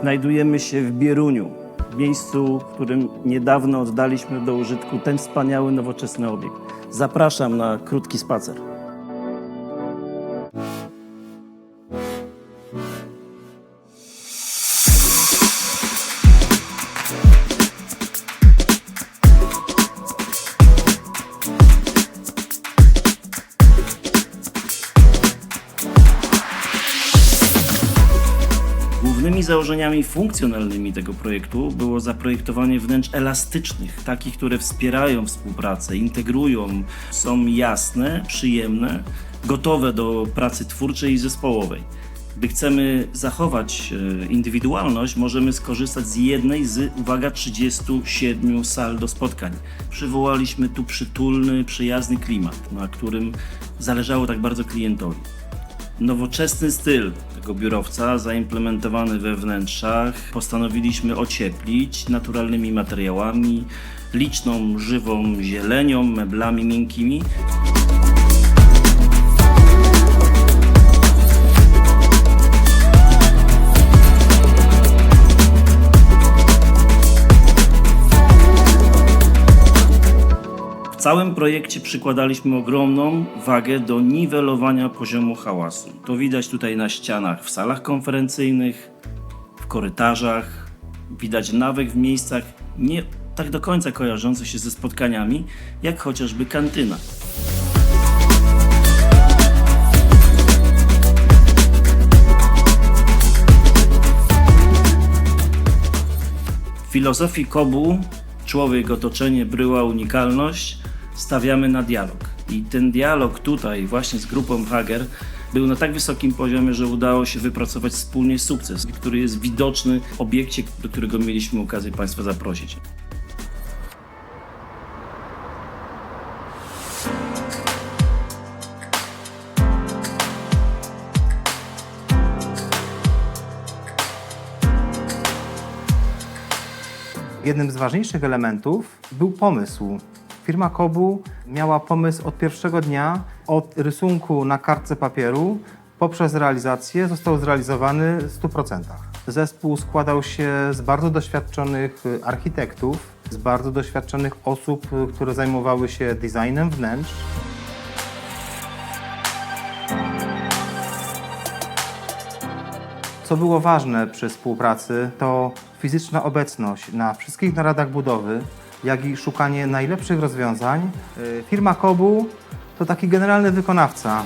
Znajdujemy się w Bieruniu, miejscu, w którym niedawno oddaliśmy do użytku ten wspaniały, nowoczesny obiekt. Zapraszam na krótki spacer. Głównymi założeniami funkcjonalnymi tego projektu było zaprojektowanie wnętrz elastycznych, takich, które wspierają współpracę, integrują, są jasne, przyjemne, gotowe do pracy twórczej i zespołowej. Gdy chcemy zachować e, indywidualność, możemy skorzystać z jednej z, uwaga, 37 sal do spotkań. Przywołaliśmy tu przytulny, przyjazny klimat, na którym zależało tak bardzo klientowi. Nowoczesny styl tego biurowca zaimplementowany we wnętrzach postanowiliśmy ocieplić naturalnymi materiałami, liczną, żywą zielenią, meblami miękkimi. Całym projekcie przykładaliśmy ogromną wagę do niwelowania poziomu hałasu. To widać tutaj na ścianach w salach konferencyjnych, w korytarzach, widać nawet w miejscach nie tak do końca kojarzących się ze spotkaniami, jak chociażby kantyna. W filozofii Kobu człowiek, otoczenie, bryła, unikalność stawiamy na dialog. I ten dialog tutaj właśnie z grupą Hager był na tak wysokim poziomie, że udało się wypracować wspólnie sukces, który jest widoczny w obiekcie, do którego mieliśmy okazję Państwa zaprosić. Jednym z ważniejszych elementów był pomysł. Firma Kobu miała pomysł od pierwszego dnia, od rysunku na kartce papieru poprzez realizację został zrealizowany w 100%. Zespół składał się z bardzo doświadczonych y, architektów, z bardzo doświadczonych osób, y, które zajmowały się designem wnętrz. Co było ważne przy współpracy, to fizyczna obecność na wszystkich naradach budowy, jak i szukanie najlepszych rozwiązań. Y, Firma Kobu to taki generalny wykonawca.